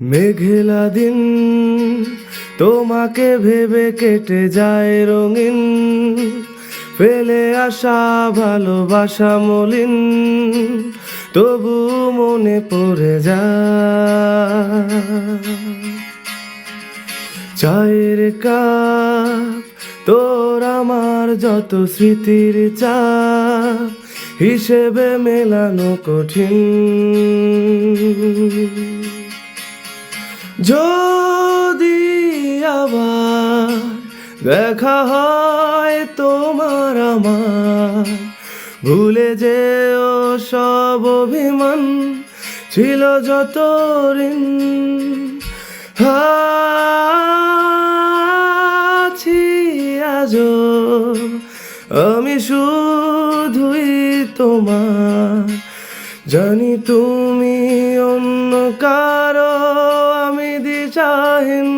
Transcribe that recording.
মেঘেলা দিন, তোমাকে ভেবে কেটে যায় রঙিন, ফেলে আসা ভালোবাসা মলিন, তবু মনে পড়ে যায়। চায়ের কাপ, তোর আমার যত স্মৃতির চাপ, হিসেবে মেলানো কঠিন। যদি আবার দেখা হয় তোমার আমার, ভুলে যেও সব অভিমান ছিল যত ঋণ আছি আজও, আমি শুধুই তোমার। জানি তুমি অন্য কারও Ibrahim